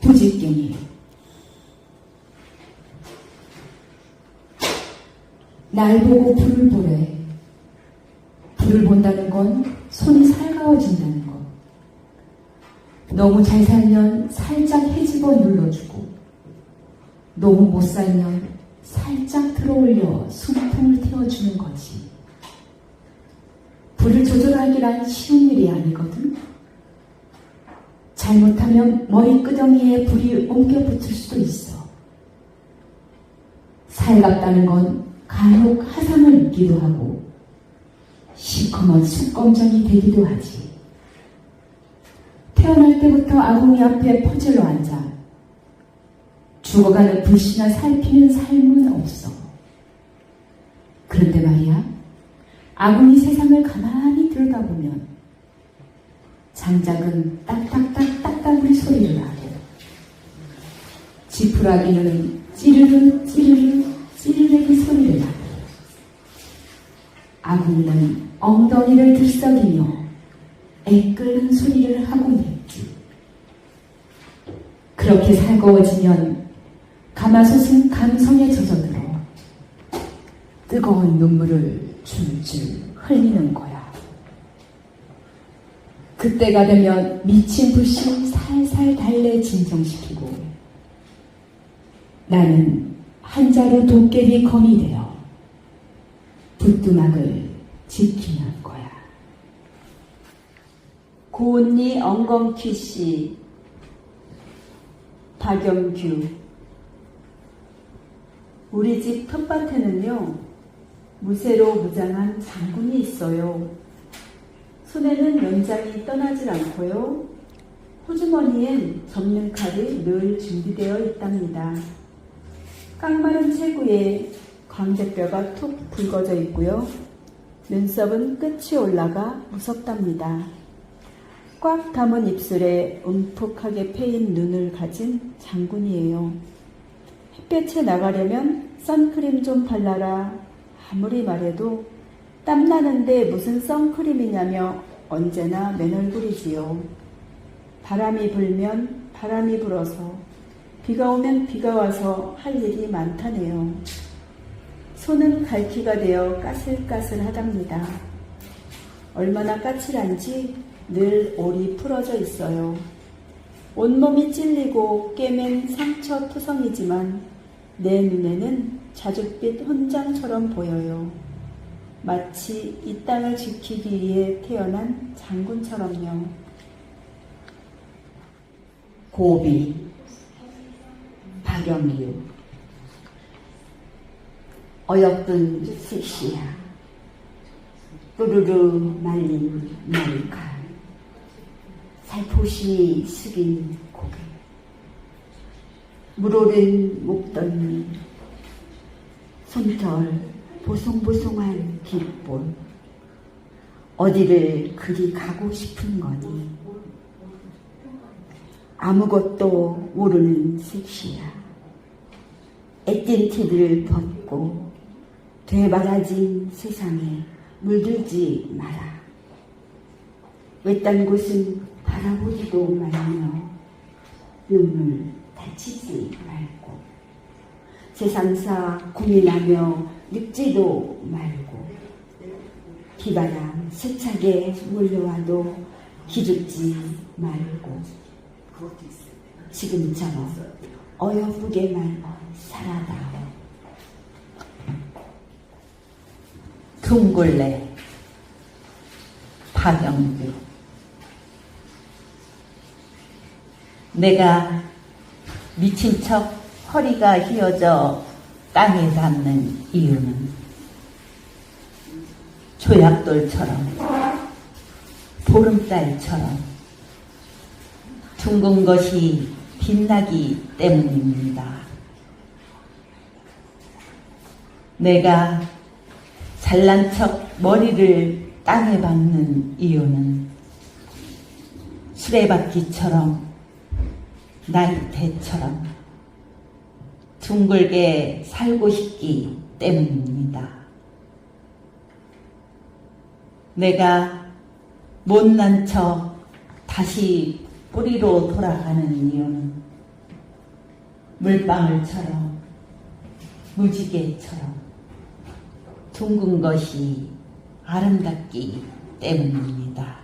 부지깽이 날 보고 불을 보래. 불을 본다는 건 손이 살가워진다는 것. 너무 잘 살면 살짝 해집어 눌러주고 너무 못 살면 살짝 들어올려 숨통을 태워주는 거지 불을 조절하기란 쉬운 일이 아니거든 잘못하면 머리 끄덩이에 불이 옮겨 붙을 수도 있어. 살갑다는 건 간혹 하상을 입기도 하고 시커먼 숯검정이 되기도 하지. 태어날 때부터 아궁이 앞에 퍼질러 앉아 죽어가는 불씨나 살피는 삶은 없어. 그런데 말이야, 아궁이 세상을 가만히 들여다보면 장작은 딱딱딱 소리를 하고 지푸라기는 찌르르 찌르르 찌르르기 소리를 하고 아궁이는 엉덩이를 들썩이며 애 끓는 소리를 하곤 했지. 그렇게 살거워지면 가마솥은 감성에 젖어들어 뜨거운 눈물을 줄줄 흘리는 거야. 그때가 되면 미친 불씨 살살 달래 진정시키고 나는 한 자루 도깨비 검이 되어 부뚜막을 지키는 거야. 고은리 엉겅퀴 씨, 박영규. 우리 집 텃밭에는요, 무쇠로 무장한 장군이 있어요. 손에는 연장이 떠나질 않고요. 호주머니엔 접는 칼이 늘 준비되어 있답니다. 깡마른 체구에 광대뼈가 툭 붉어져 있고요. 눈썹은 끝이 올라가 무섭답니다. 꽉 담은 입술에 움푹하게 패인 눈을 가진 장군이에요. 햇볕에 나가려면 선크림 좀 발라라. 아무리 말해도 땀나는데 무슨 선크림이냐며 언제나 맨 얼굴이지요. 바람이 불면 바람이 불어서 비가 오면 비가 와서 할 일이 많다네요. 손은 갈퀴가 되어 까슬까슬 하답니다. 얼마나 까칠한지 늘 올이 풀어져 있어요. 온몸이 찔리고 깨맨 상처 투성이지만 내 눈에는 자줏빛 혼장처럼 보여요. 마치 이 땅을 지키기 위해 태어난 장군처럼요. 고비 박영규 어여쁜 섹시야. 뿌르르 말린 머리칼 살포시 숙인 고개. 물오른 목덜미. 손털 보송보송한 귓볼 어디를 그리 가고 싶은 거니 아무것도 모르는 섹시야. 애띤 티를 벗고 되바라진 세상에 물들지 마라. 외딴 곳은 바라보지도 말며 눈물 다치지 말고 세상사 고민하며 늙지도 말고 비바람 세차게 몰려와도 기죽지 말고 지금처럼 어여쁘게만 살아다오. 둥글레 박영규 내가 미친 척 허리가 휘어져 땅에 닿는 이유는 조약돌처럼 보름달처럼 둥근 것이 빛나기 때문입니다. 내가 잘난 척 머리를 땅에 박는 이유는 수레바퀴처럼 나이테처럼 둥글게 살고 싶기 때문입니다. 내가 못난 척 다시 뿌리로 돌아가는 이유는 물방울처럼 무지개처럼 둥근 것이 아름답기 때문입니다.